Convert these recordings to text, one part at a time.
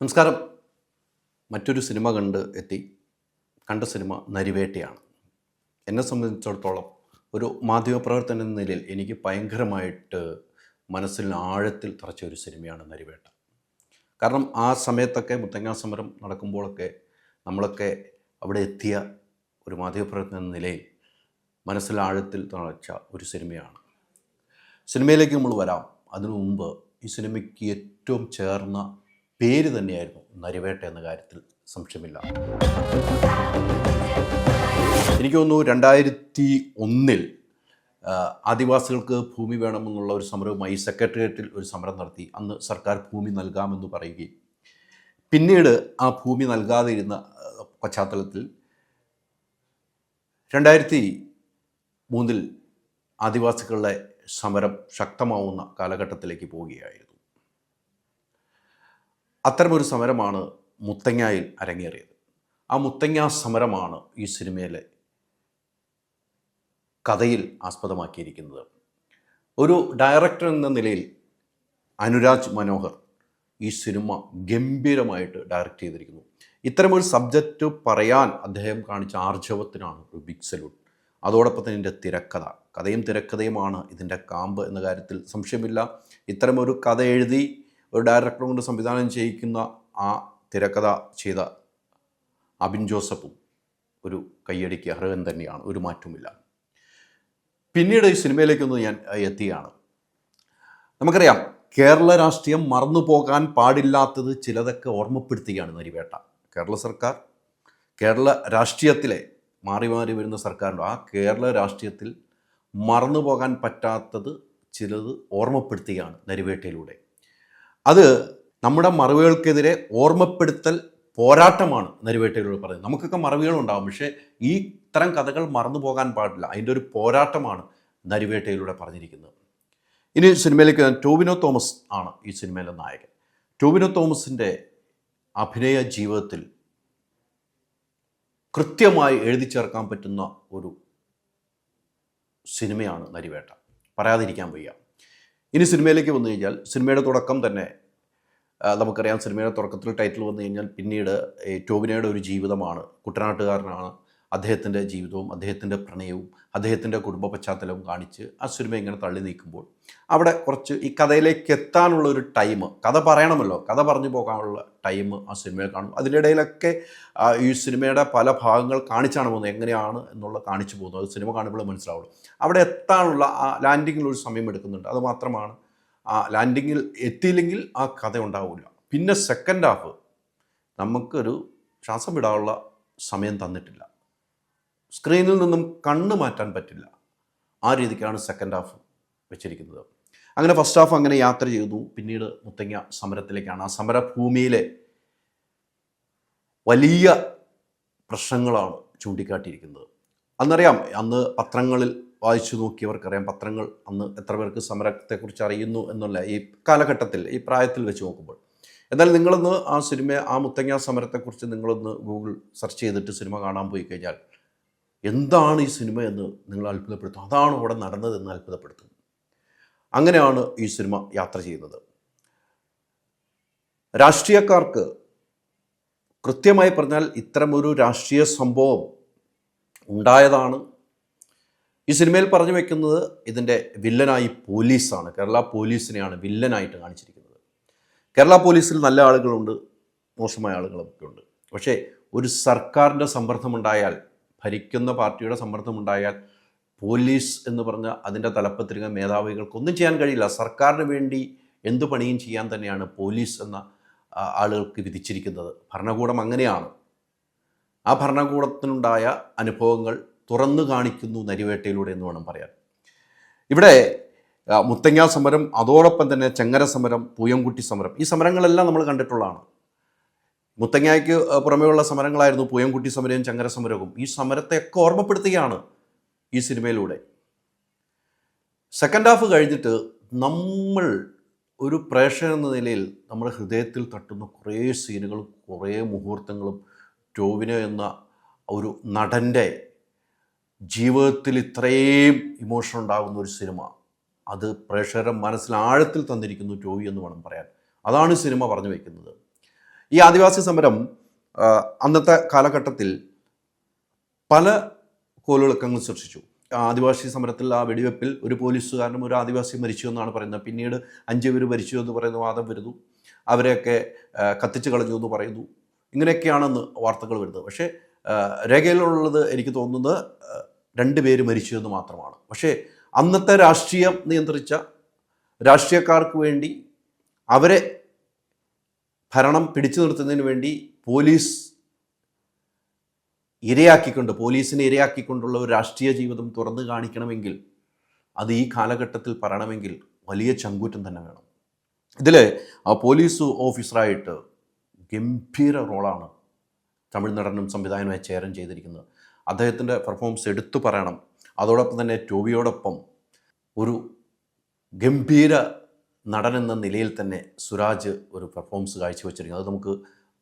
നമസ്കാരം. മറ്റൊരു സിനിമ കണ്ട് എത്തി. കണ്ട സിനിമ നരിവേട്ടയാണ്. എന്നെ സംബന്ധിച്ചിടത്തോളം ഒരു മാധ്യമപ്രവർത്തനം എന്ന നിലയിൽ എനിക്ക് ഭയങ്കരമായിട്ട് മനസ്സിൽ ആഴത്തിൽ തറച്ച ഒരു സിനിമയാണ് നരിവേട്ട. കാരണം ആ സമയത്തൊക്കെ മുത്തങ്ങാ സമരം നടക്കുമ്പോഴൊക്കെ നമ്മളൊക്കെ അവിടെ എത്തിയ ഒരു മാധ്യമപ്രവർത്തനം എന്ന നിലയിൽ മനസ്സിൽ ആഴത്തിൽ തറച്ച ഒരു സിനിമയാണ്. സിനിമയിലേക്ക് നമ്മൾ വരാം. അതിനു മുമ്പ് ഈ സിനിമയ്ക്ക് ഏറ്റവും ചേർന്ന പേര് തന്നെയായിരുന്നു നരിവേട്ട എന്ന കാര്യത്തിൽ സംശയമില്ല. എനിക്ക് തോന്നുന്നു രണ്ടായിരത്തി ഒന്നിൽ ആദിവാസികൾക്ക് ഭൂമി വേണമെന്നുള്ള ഒരു സമരവുമായി സെക്രട്ടേറിയറ്റിൽ ഒരു സമരം നടത്തി. അന്ന് സർക്കാർ ഭൂമി നൽകാമെന്ന് പറയുകയും പിന്നീട് ആ ഭൂമി നൽകാതെ ഇരുന്ന പശ്ചാത്തലത്തിൽ രണ്ടായിരത്തി മൂന്നിൽ ആദിവാസികളുടെ സമരം ശക്തമാവുന്ന കാലഘട്ടത്തിലേക്ക് പോവുകയായിരുന്നു. അത്തരമൊരു സമരമാണ് മുത്തങ്ങായിൽ അരങ്ങേറിയത്. ആ മുത്തങ്ങ സമരമാണ് ഈ സിനിമയിലെ കഥയിൽ ആസ്പദമാക്കിയിരിക്കുന്നത്. ഒരു ഡയറക്ടർ എന്ന നിലയിൽ അനുരാജ് മനോഹർ ഈ സിനിമ ഗംഭീരമായിട്ട് ഡയറക്റ്റ് ചെയ്തിരിക്കുന്നു. ഇത്തരമൊരു സബ്ജക്റ്റ് പറയാൻ അദ്ദേഹം കാണിച്ച ആർജവത്തിനാണ് ഒരു ബിഗ് സലൂട്ട് അതോടൊപ്പം തന്നെ ഇതിന്റെ തിരക്കഥ. കഥയും തിരക്കഥയുമാണ് ഇതിന്റെ കാമ്പ് എന്ന കാര്യത്തിൽ സംശയമില്ല. ഇത്തരമൊരു കഥ എഴുതി ഒരു ഡയറക്ടർ കൊണ്ട് സംവിധാനം ചെയ്യിക്കുന്ന ആ തിരക്കഥ ചെയ്ത അബിൻ ജോസഫും ഒരു കയ്യടിക്ക് അർഹൻ തന്നെയാണ്. ഒരു മാറ്റവുമില്ല. പിന്നീട് ഈ സിനിമയിലേക്കൊന്ന് ഞാൻ എത്തിയാണ്. നമുക്കറിയാം കേരള രാഷ്ട്രീയം മറന്നു പോകാൻ പാടില്ലാത്തത് ചിലതൊക്കെ ഓർമ്മപ്പെടുത്തുകയാണ് നരിവേട്ട. കേരള സർക്കാർ കേരള രാഷ്ട്രീയത്തിലെ മാറി മാറി വരുന്ന സർക്കാരുണ്ട് ആ കേരള രാഷ്ട്രീയത്തിൽ മറന്നു പോകാൻ പറ്റാത്തത് ചിലത് ഓർമ്മപ്പെടുത്തുകയാണ് നരിവേട്ടയിലൂടെ. അത് നമ്മുടെ മറവികൾക്കെതിരെ ഓർമ്മപ്പെടുത്തൽ പോരാട്ടമാണ് നരിവേട്ടയിലൂടെ പറയുന്നത്. നമുക്കൊക്കെ മറവികളുണ്ടാകും പക്ഷേ ഈ ഇത്തരം കഥകൾ മറന്നു പോകാൻ പാടില്ല. അതിന്റെ ഒരു പോരാട്ടമാണ് നരിവേട്ടയിലൂടെ പറഞ്ഞിരിക്കുന്നത്. ഇനി സിനിമയിലേക്ക് ടോവിനോ തോമസ് ആണ് ഈ സിനിമയിലെ നായകൻ. ടോവിനോ തോമസിന്റെ അഭിനയ ജീവിതത്തിൽ കൃത്യമായി എഴുതി ചേർക്കാൻ പറ്റുന്ന ഒരു സിനിമയാണ് നരിവേട്ട. പറയാതിരിക്കാൻ വയ്യ. ഇനി സിനിമയിലേക്ക് വന്നു കഴിഞ്ഞാൽ സിനിമയുടെ തുടക്കം തന്നെ നമുക്കറിയാം സിനിമയുടെ തുടക്കത്തിൽ ടൈറ്റിൽ വന്നു കഴിഞ്ഞാൽ പിന്നീട് ഈ ടോവിനയുടെ ഒരു ജീവിതമാണ്. കുട്ടനാട്ടുകാരനാണ് അദ്ദേഹത്തിന്റെ ജീവിതവും അദ്ദേഹത്തിന്റെ പ്രണയവും അദ്ദേഹത്തിന്റെ കുടുംബ പശ്ചാത്തലവും കാണിച്ച് ആ സിനിമ ഇങ്ങനെ തള്ളി നീക്കുമ്പോൾ അവിടെ കുറച്ച് ഈ കഥയിലേക്ക് എത്താനുള്ള ഒരു ടൈം കഥ പറയണമല്ലോ കഥ പറഞ്ഞു പോകാനുള്ള ടൈം ആ സിനിമയിൽ കാണും. അതിനിടയിലൊക്കെ ഈ സിനിമയുടെ പല ഭാഗങ്ങൾ കാണിച്ചാണ് പോകുന്നത് എങ്ങനെയാണ് എന്നുള്ള കാണിച്ചു പോകുന്നത്. അത് സിനിമ കാണുമ്പോൾ മനസ്സിലാവുള്ളൂ. അവിടെ എത്താനുള്ള ആ ലാൻഡിങ്ങിൽ ഒരു സമയം എടുക്കുന്നുണ്ട്. അത് മാത്രമാണ് ആ ലാൻഡിങ്ങിൽ എത്തിയില്ലെങ്കിൽ ആ കഥ ഉണ്ടാവില്ല. പിന്നെ സെക്കൻഡ് ഹാഫ് നമുക്കൊരു ശ്വാസം വിടാനുള്ള സമയം തന്നിട്ടില്ല. സ്ക്രീനിൽ നിന്നും കണ്ണ് മാറ്റാൻ പറ്റില്ല. ആ രീതിക്കാണ് സെക്കൻഡ് ഹാഫ് വെച്ചിരിക്കുന്നത്. അങ്ങനെ ഫസ്റ്റ് ഹാഫ് അങ്ങനെ യാത്ര ചെയ്തു. പിന്നീട് മുത്തങ്ങ സമരത്തിലേക്കാണ്. ആ സമരഭൂമിയിലെ വലിയ പ്രശ്നങ്ങളാണ് ചൂണ്ടിക്കാട്ടിയിരിക്കുന്നത്. അന്നറിയാം അന്ന് പത്രങ്ങളിൽ വായിച്ചു നോക്കിയവർക്കറിയാം പത്രങ്ങൾ അന്ന് എത്ര പേർക്ക് സമരത്തെക്കുറിച്ച് അറിയുന്നു എന്നുള്ള ഈ കാലഘട്ടത്തിൽ ഈ പ്രായത്തിൽ വെച്ച് നോക്കുമ്പോൾ. എന്നാൽ നിങ്ങളൊന്ന് ആ സിനിമ ആ മുത്തങ്ങ സമരത്തെക്കുറിച്ച് നിങ്ങളൊന്ന് ഗൂഗിൾ സെർച്ച് ചെയ്തിട്ട് സിനിമ കാണാൻ പോയി കഴിഞ്ഞാൽ എന്താണ് ഈ സിനിമ എന്ന് നിങ്ങൾ അത്ഭുതപ്പെടുത്തും. അതാണ് അവിടെ നടന്നതെന്ന് അത്ഭുതപ്പെടുത്തും. അങ്ങനെയാണ് ഈ സിനിമ യാത്ര ചെയ്യുന്നത്. രാഷ്ട്രീയക്കാർക്ക് കൃത്യമായി പറഞ്ഞാൽ ഇത്തരമൊരു രാഷ്ട്രീയ സംഭവം ഉണ്ടായതാണ്. ഈ സിനിമയിൽ പറഞ്ഞു വെക്കുന്നത് ഇതിന്റെ വില്ലനായി പോലീസാണ്. കേരള പോലീസിനെയാണ് വില്ലനായിട്ട് കാണിച്ചിരിക്കുന്നത്. കേരള പോലീസിൽ നല്ല ആളുകളുണ്ട് മോശമായ ആളുകളൊക്കെ ഉണ്ട് പക്ഷേ ഒരു സർക്കാരിന്റെ സമ്മർദ്ദമുണ്ടായാൽ ഭരിക്കുന്ന പാർട്ടിയുടെ സമ്മർദ്ദമുണ്ടായാൽ പോലീസ് എന്ന് പറഞ്ഞ അതിന്റെ തലപ്പത്തിരിക്കുന്ന മേധാവികൾക്കൊന്നും ചെയ്യാൻ കഴിയില്ല. സർക്കാരിന് വേണ്ടി എന്ത് പണിയും ചെയ്യാൻ തന്നെയാണ് പോലീസ് എന്ന ആളുകൾക്ക് വിധിച്ചിരിക്കുന്നത്. ഭരണകൂടം അങ്ങനെയാണ്. ആ ഭരണകൂടത്തിനുണ്ടായ അനുഭവങ്ങൾ തുറന്നു കാണിക്കുന്നു നരിവേട്ടയിലൂടെ എന്ന് വേണം പറയാൻ. ഇവിടെ മുത്തങ്ങ സമരം അതോടൊപ്പം തന്നെ ചെങ്ങര സമരം പൂയംകുട്ടി സമരം ഈ സമരങ്ങളെല്ലാം നമ്മൾ കണ്ടിട്ടുള്ളതാണ്. മുത്തങ്ങയ്ക്ക് പുറമെയുള്ള സമരങ്ങളായിരുന്നു പൂയംകുട്ടി സമരവും ചങ്ങര സമരവും. ഈ സമരത്തെയൊക്കെ ഓർമ്മപ്പെടുത്തുകയാണ് ഈ സിനിമയിലൂടെ. സെക്കൻഡ് ഹാഫ് കഴിഞ്ഞിട്ട് നമ്മൾ ഒരു പ്രേക്ഷകൻ എന്ന നിലയിൽ നമ്മുടെ ഹൃദയത്തിൽ തട്ടുന്ന കുറേ സീനുകളും കുറേ മുഹൂർത്തങ്ങളും ടോവിനോ എന്ന ഒരു നടന്റെ ജീവിതത്തിൽ ഇത്രയും ഇമോഷൻ ഉണ്ടാകുന്ന ഒരു സിനിമ. അത് പ്രേക്ഷകരുടെ മനസ്സിൽ ആഴത്തിൽ തന്നിരിക്കുന്നു ടോവി എന്ന് വേണം പറയാൻ. അതാണ് സിനിമ പറഞ്ഞു വയ്ക്കുന്നത് ഈ ആദിവാസി സമരം അന്നത്തെ കാലഘട്ടത്തിൽ പല കോലുകളൊക്കെ സൃഷ്ടിച്ചു. ആദിവാസി സമരത്തിൽ ആ വെടിവെപ്പിൽ ഒരു പോലീസുകാരനും ഒരു ആദിവാസി മരിച്ചു എന്നാണ് പറയുന്നത്. പിന്നീട് അഞ്ചു പേര് മരിച്ചു എന്ന് പറയുന്ന വാദം വരുന്നു. അവരെയൊക്കെ കത്തിച്ചു കളഞ്ഞു എന്ന് പറയുന്നു. ഇങ്ങനെയൊക്കെയാണെന്ന് വാർത്തകൾ വരുന്നത്. പക്ഷേ രേഖയിലുള്ളത് എനിക്ക് തോന്നുന്നത് രണ്ട് പേര് മരിച്ചു എന്ന് മാത്രമാണ്. പക്ഷേ അന്നത്തെ രാഷ്ട്രീയം നിയന്ത്രിച്ച രാഷ്ട്രീയക്കാർക്ക് വേണ്ടി അവരെ ഭരണം പിടിച്ചു നിർത്തുന്നതിന് വേണ്ടി പോലീസ് ഇരയാക്കിക്കൊണ്ട് പോലീസിനെ ഇരയാക്കിക്കൊണ്ടുള്ള ഒരു രാഷ്ട്രീയ ജീവിതം തുറന്നു കാണിക്കണമെങ്കിൽ അത് ഈ കാലഘട്ടത്തിൽ പറയണമെങ്കിൽ വലിയ ചങ്കൂറ്റം തന്നെ വേണം. ഇതിൽ പോലീസ് ഓഫീസറായിട്ട് ഗംഭീര റോളാണ് തമിഴ് നടനും സംവിധായകനുമായി ചേരൻ ചെയ്തിരിക്കുന്നത്. അദ്ദേഹത്തിന്റെ പെർഫോമൻസ് എടുത്തു പറയണം. അതോടൊപ്പം തന്നെ ടോവിയോടൊപ്പം ഒരു ഗംഭീര നടൻ എന്ന നിലയിൽ തന്നെ സുരാജ് ഒരു പെർഫോമൻസ് കാഴ്ചവെച്ചിരിക്കുന്നത് അത് നമുക്ക്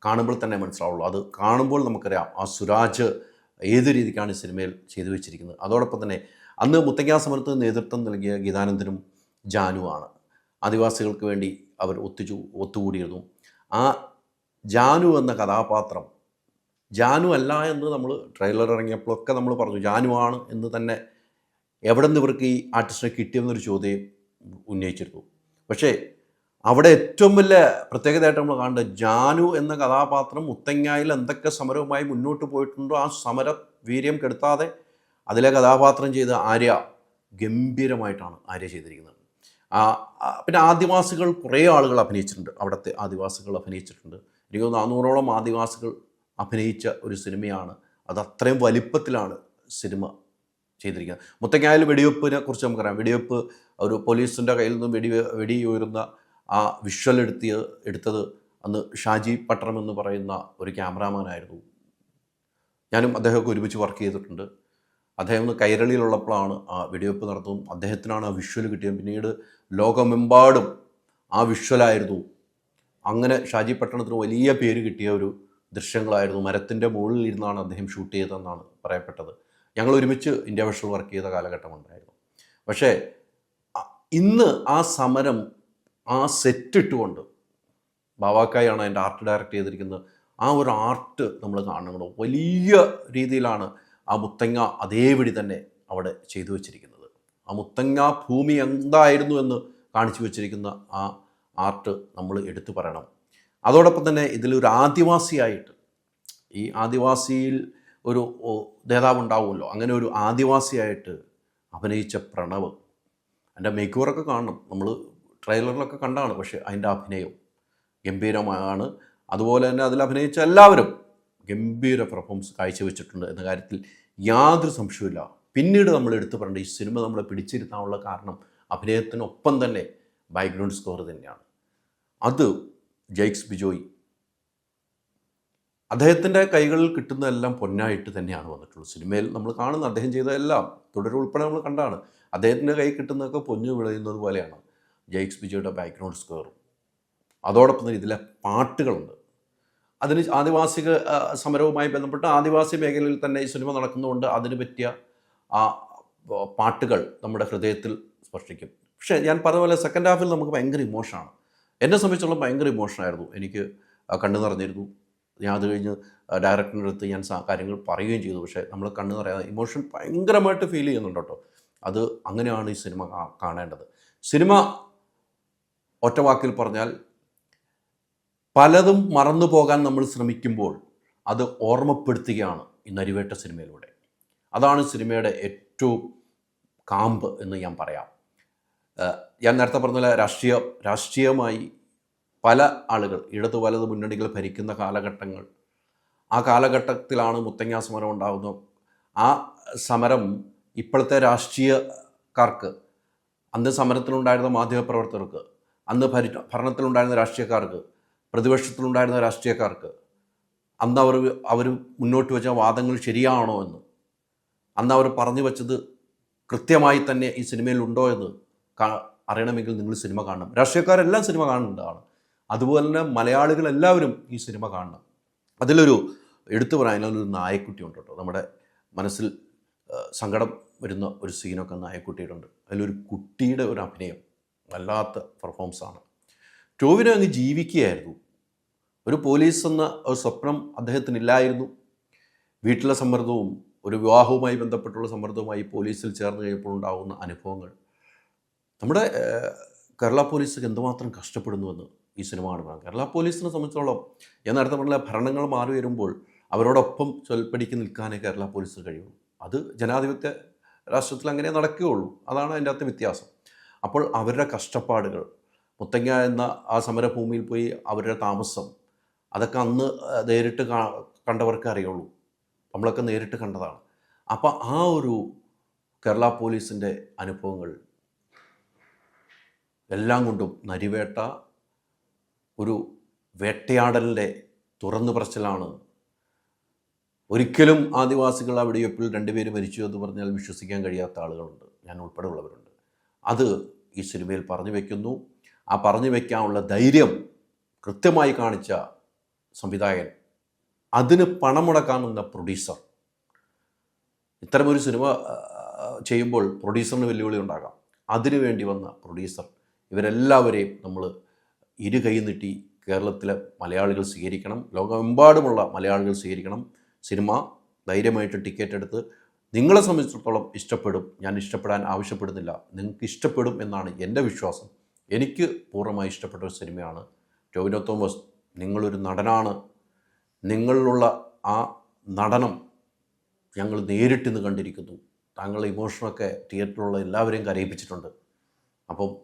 കാണുമ്പോൾ തന്നെ മനസ്സിലാവുള്ളൂ. അത് കാണുമ്പോൾ നമുക്കറിയാം ആ സുരാജ് ഏത് രീതിക്കാണ് ഈ സിനിമയിൽ ചെയ്തു വെച്ചിരിക്കുന്നത്. അതോടൊപ്പം തന്നെ അന്ന് മുത്തങ്ങാ സമരത്തിന് നേതൃത്വം നൽകിയ ഗീതാനന്ദനും ജാനുവാണ്. ആദിവാസികൾക്ക് വേണ്ടി അവർ ഒത്തുചു ഒത്തുകൂടിയിരുന്നു. ആ ജാനു എന്ന കഥാപാത്രം ജാനു അല്ല എന്ന് നമ്മൾ ട്രെയിലർ ഇറങ്ങിയപ്പോഴൊക്കെ നമ്മൾ പറഞ്ഞു ജാനു ആണ് എന്ന് തന്നെ എവിടെ നിന്ന് ഇവർക്ക് ഈ ആർട്ടിസ്റ്റിനെ കിട്ടിയെന്നൊരു ചോദ്യം ഉന്നയിച്ചിരുന്നു. പക്ഷേ അവിടെ ഏറ്റവും വലിയ പ്രത്യേകതയായിട്ട് നമ്മൾ കാണേണ്ടത് ജാനു എന്ന കഥാപാത്രം മുത്തങ്ങായിൽ എന്തൊക്കെ സമരവുമായി മുന്നോട്ട് പോയിട്ടുണ്ടോ ആ സമര വീര്യം കെടുത്താതെ അതിലെ കഥാപാത്രം ചെയ്ത ആര്യ ഗംഭീരമായിട്ടാണ് ആര്യ ചെയ്തിരിക്കുന്നത്. ആ പിന്നെ ആദിവാസികൾ കുറേ ആളുകൾ അഭിനയിച്ചിട്ടുണ്ട്. അവിടുത്തെ ആദിവാസികൾ അഭിനയിച്ചിട്ടുണ്ട്. എനിക്ക് നാനൂറോളം ആദിവാസികൾ അഭിനയിച്ച ഒരു സിനിമയാണ്. അത് അത്രയും വലിപ്പത്തിലാണ് സിനിമ ചെയ്തിരിക്കുന്നത്. മുത്തങ്ങായാലും വെടിവെപ്പിനെ കുറിച്ച് നമുക്കറിയാം. വെടിവെപ്പ് ഒരു പോലീസിന്റെ കയ്യിൽ നിന്നും വെടി വെടി ഉയരുന്ന ആ വിഷ്വൽ എടുത്തിയ എടുത്തത് അന്ന് ഷാജി പട്ടണം എന്ന് പറയുന്ന ഒരു ക്യാമറാമാനായിരുന്നു ഞാനും അദ്ദേഹമൊക്കെ ഒരുമിച്ച് വർക്ക് ചെയ്തിട്ടുണ്ട്. അദ്ദേഹം ഒന്ന് കൈരളിയിലുള്ളപ്പോഴാണ് ആ വെടിവെപ്പ് നടത്തും അദ്ദേഹത്തിനാണ് ആ വിഷ്വൽ കിട്ടിയത്. പിന്നീട് ലോകമെമ്പാടും ആ വിഷ്വലായിരുന്നു അങ്ങനെ ഷാജി പട്ടണത്തിന് വലിയ പേര് കിട്ടിയ ഒരു ദൃശ്യങ്ങളായിരുന്നു. മരത്തിന്റെ മുകളിൽ ഇരുന്നാണ് അദ്ദേഹം ഷൂട്ട് ചെയ്തതെന്നാണ് പറയപ്പെട്ടത്. ഞങ്ങൾ ഒരുമിച്ച് ഇന്ത്യ വിഷ്വൽ വർക്ക് ചെയ്ത കാലഘട്ടം ഉണ്ടായിരുന്നു പക്ഷേ ഇന്ന് ആ സമരം ആ സെറ്റ് ഇട്ടുകൊണ്ട് ബാവാക്കായാണ് അതിന്റെ ആർട്ട് ഡയറക്റ്റ് ചെയ്തിരിക്കുന്നത്. ആ ഒരു ആർട്ട് നമ്മൾ കാണുന്നത് വലിയ രീതിയിലാണ് ആ മുത്തങ്ങ അതേപടി തന്നെ അവിടെ ചെയ്തു വച്ചിരിക്കുന്നത്. ആ മുത്തങ്ങ ഭൂമി എന്തായിരുന്നു എന്ന് കാണിച്ചു വച്ചിരിക്കുന്ന ആ ആർട്ട് നമ്മൾ എടുത്തു പറയണം. അതോടൊപ്പം തന്നെ ഇതിലൊരു ആദിവാസിയായിട്ട് ഈ ആദിവാസിയിൽ ഒരു നേതാവ് ഉണ്ടാവുമല്ലോ അങ്ങനെ ഒരു ആദിവാസിയായിട്ട് അഭിനയിച്ച പ്രണവ്. എന്റെ മേക്കൂറൊക്കെ കാണണം. നമ്മൾ ട്രെയിലറിലൊക്കെ കണ്ടാണ് പക്ഷേ അതിന്റെ അഭിനയം ഗംഭീരമാണ്. അതുപോലെ തന്നെ അതിൽ അഭിനയിച്ച എല്ലാവരും ഗംഭീര പെർഫോമൻസ് കാഴ്ചവെച്ചിട്ടുണ്ട് എന്ന കാര്യത്തിൽ യാതൊരു സംശയമില്ല പിന്നീട് നമ്മൾ എടുത്തു പറയേണ്ട ഈ സിനിമ നമ്മളെ പിടിച്ചിരുത്താനുള്ള കാരണം അഭിനയത്തിനൊപ്പം തന്നെ ബാക്ക്ഗ്രൗണ്ട് സ്കോർ തന്നെയാണ്. അത് ജെയ്ക്സ് ബിജോയ് അദ്ദേഹത്തിന്റെ കൈകളിൽ കിട്ടുന്നതെല്ലാം പൊന്നായിട്ട് തന്നെയാണ് വന്നിട്ടുള്ളത്. സിനിമയിൽ നമ്മൾ കാണുന്ന അദ്ദേഹം ചെയ്തതെല്ലാം തുടരെ ഉൾപ്പെടെ നമ്മൾ കണ്ടാണ്. അദ്ദേഹത്തിന്റെ കൈ കിട്ടുന്നതൊക്കെ പൊന്നു വിളയുന്നത് പോലെയാണ്. ജെയ്ക്സ് ബിജയുടെ ബാക്ക്ഗ്രൗണ്ട് സ്കോറും അതോടൊപ്പം തന്നെ ഇതിലെ പാട്ടുകളുണ്ട്. അതിന് ആദിവാസിക സമരവുമായി ബന്ധപ്പെട്ട് ആദിവാസി മേഖലയിൽ തന്നെ ഈ സിനിമ നടക്കുന്നതുകൊണ്ട് അതിന് പറ്റിയ ആ പാട്ടുകൾ നമ്മുടെ ഹൃദയത്തിൽ സ്പർശിക്കും. പക്ഷേ ഞാൻ പറഞ്ഞ പോലെ സെക്കൻഡ് ഹാഫിൽ നമുക്ക് ഭയങ്കര ഇമോഷനാണ് എന്നെ സംബന്ധിച്ചുള്ള ഭയങ്കര ഇമോഷനായിരുന്നു എനിക്ക് കണ്ണു നിറഞ്ഞിരുന്നു. ഞാൻ അത് കഴിഞ്ഞ് ഡയറക്ടറിന്റെ അടുത്ത് ഞാൻ കാര്യങ്ങൾ പറയുകയും ചെയ്തു. പക്ഷേ നമ്മൾ കണ്ണു നിറയാതെ ഇമോഷൻ ഭയങ്കരമായിട്ട് ഫീൽ ചെയ്യുന്നുണ്ട് കേട്ടോ. അത് അങ്ങനെയാണ് ഈ സിനിമ കാണേണ്ടത്. സിനിമ ഒറ്റ വാക്കിൽ പറഞ്ഞാൽ പലതും മറന്നു പോകാൻ നമ്മൾ ശ്രമിക്കുമ്പോൾ അത് ഓർമ്മപ്പെടുത്തുകയാണ് ഈ നരിവേട്ട സിനിമയിലൂടെ. അതാണ് സിനിമയുടെ ഏറ്റവും കാമ്പ് എന്ന് ഞാൻ പറയാം. ഞാൻ നേരത്തെ പറഞ്ഞ രാഷ്ട്രീയ രാഷ്ട്രീയമായി പല ആളുകൾ ഇടതു വലത് മുന്നണികൾ ഭരിക്കുന്ന കാലഘട്ടങ്ങൾ. ആ കാലഘട്ടത്തിലാണ് മുത്തങ്ങ സമരം ഉണ്ടാകുന്നത് ആ സമരം ഇപ്പോഴത്തെ രാഷ്ട്രീയക്കാർക്ക് അന്ന് സമരത്തിലുണ്ടായിരുന്ന മാധ്യമപ്രവർത്തകർക്ക് അന്ന് ഭരി ഭരണത്തിലുണ്ടായിരുന്ന രാഷ്ട്രീയക്കാർക്ക് പ്രതിപക്ഷത്തിലുണ്ടായിരുന്ന രാഷ്ട്രീയക്കാർക്ക് അന്ന് അവർ അവർ മുന്നോട്ട് വെച്ച വാദങ്ങൾ ശരിയാണോ എന്ന് അന്ന് അവർ പറഞ്ഞു വെച്ചത് കൃത്യമായി തന്നെ ഈ സിനിമയിൽ ഉണ്ടോ എന്ന് അറിയണമെങ്കിൽ നിങ്ങൾ സിനിമ കാണണം. രാഷ്ട്രീയക്കാരെല്ലാം സിനിമ കാണുന്നതാണ്. അതുപോലെ തന്നെ മലയാളികൾ എല്ലാവരും ഈ സിനിമ കാണണം. അതിലൊരു എടുത്തു പറയാൻ ഒരു നായക്കുട്ടി ഉണ്ട് കേട്ടോ. നമ്മുടെ മനസ്സിൽ സങ്കടം വരുന്ന ഒരു സീനൊക്കെ നായക്കുട്ടിയിട്ടുണ്ട് അതിലൊരു കുട്ടിയുടെ ഒരു അഭിനയം വല്ലാത്ത പെർഫോമൻസാണ്. ടോവിനെ അങ്ങ് ജീവിക്കുകയായിരുന്നു. ഒരു പോലീസ് എന്ന ഒരു സ്വപ്നം അദ്ദേഹത്തിനില്ലായിരുന്നു. വീട്ടിലെ സമ്മർദ്ദവും ഒരു വിവാഹവുമായി ബന്ധപ്പെട്ടുള്ള സമ്മർദ്ദവുമായി പോലീസിൽ ചേർന്ന് കഴിയുമ്പോൾ ഉണ്ടാകുന്ന അനുഭവങ്ങൾ. നമ്മുടെ കേരള പോലീസ് എന്തുമാത്രം കഷ്ടപ്പെടുന്നുവെന്ന് ഈ സിനിമ കാണുമ്പോൾ കേരള പോലീസിനെ സംബന്ധിച്ചോളം ഞാൻ നേരത്തെ പറഞ്ഞ ഭരണങ്ങൾ മാറി വരുമ്പോൾ അവരോടൊപ്പം ചൊൽപ്പടിക്ക് നിൽക്കാനേ കേരള പോലീസിന് കഴിയുള്ളൂ. അത് ജനാധിപത്യ രാഷ്ട്രത്തിൽ അങ്ങനെ നടക്കുകയുള്ളൂ. അതാണ് അതിന്റെ അകത്ത് വ്യത്യാസം. അപ്പോൾ അവരുടെ കഷ്ടപ്പാടുകൾ മുത്തങ്ങ എന്ന ആ സമരഭൂമിയിൽ പോയി അവരുടെ താമസം അതൊക്കെ അന്ന് നേരിട്ട് കണ്ടവർക്ക് അറിയുള്ളൂ. നമ്മളൊക്കെ നേരിട്ട് കണ്ടതാണ്. അപ്പോൾ ആ ഒരു കേരള പോലീസിന്റെ അനുഭവങ്ങൾ എല്ലാം കൊണ്ടും നരിവേട്ട ഒരു വേട്ടയാടലിന്റെ തുറന്നു പറച്ചിലാണ്. ഒരിക്കലും ആദിവാസികൾ ആ വെടിവെപ്പിൽ രണ്ടുപേര് മരിച്ചു എന്ന് പറഞ്ഞാൽ വിശ്വസിക്കാൻ കഴിയാത്ത ആളുകളുണ്ട്. ഞാൻ ഉൾപ്പെടെ ഉള്ളവരുണ്ട് അത് ഈ സിനിമയിൽ പറഞ്ഞു വയ്ക്കുന്നു ആ പറഞ്ഞു വയ്ക്കാനുള്ള ധൈര്യം കൃത്യമായി കാണിച്ച സംവിധായകൻ അതിന് പണം മുടക്കാമെന്ന പ്രൊഡ്യൂസർ. ഇത്തരമൊരു സിനിമ ചെയ്യുമ്പോൾ പ്രൊഡ്യൂസറിന് വെല്ലുവിളി ഉണ്ടാകാം. അതിനു വേണ്ടി വന്ന പ്രൊഡ്യൂസർ. ഇവരെല്ലാവരെയും നമ്മൾ ഇരു കൈ നീട്ടി കേരളത്തിലെ മലയാളികൾ സ്വീകരിക്കണം. ലോകമെമ്പാടുമുള്ള മലയാളികൾ സ്വീകരിക്കണം. സിനിമ ധൈര്യമായിട്ട് ടിക്കറ്റ് എടുത്ത് നിങ്ങളെ സംബന്ധിച്ചിടത്തോളം ഇഷ്ടപ്പെടും. ഞാൻ ഇഷ്ടപ്പെടാൻ ആവശ്യപ്പെടുന്നില്ല. നിങ്ങൾക്ക് ഇഷ്ടപ്പെടും എന്നാണ് എന്റെ വിശ്വാസം. എനിക്ക് പൂർണമായി ഇഷ്ടപ്പെട്ട ഒരു സിനിമയാണ് ടോവിനോ തോമസ്. നിങ്ങളൊരു നടനാണ്. നിങ്ങളിലുള്ള ആ നടനം ഞങ്ങൾ നേരിട്ടിന്ന് കണ്ടിരിക്കുന്നു. താങ്കളുടെ ഇമോഷനൊക്കെ തിയേറ്ററിലുള്ള എല്ലാവരെയും കരയിപ്പിച്ചിട്ടുണ്ട്. അപ്പം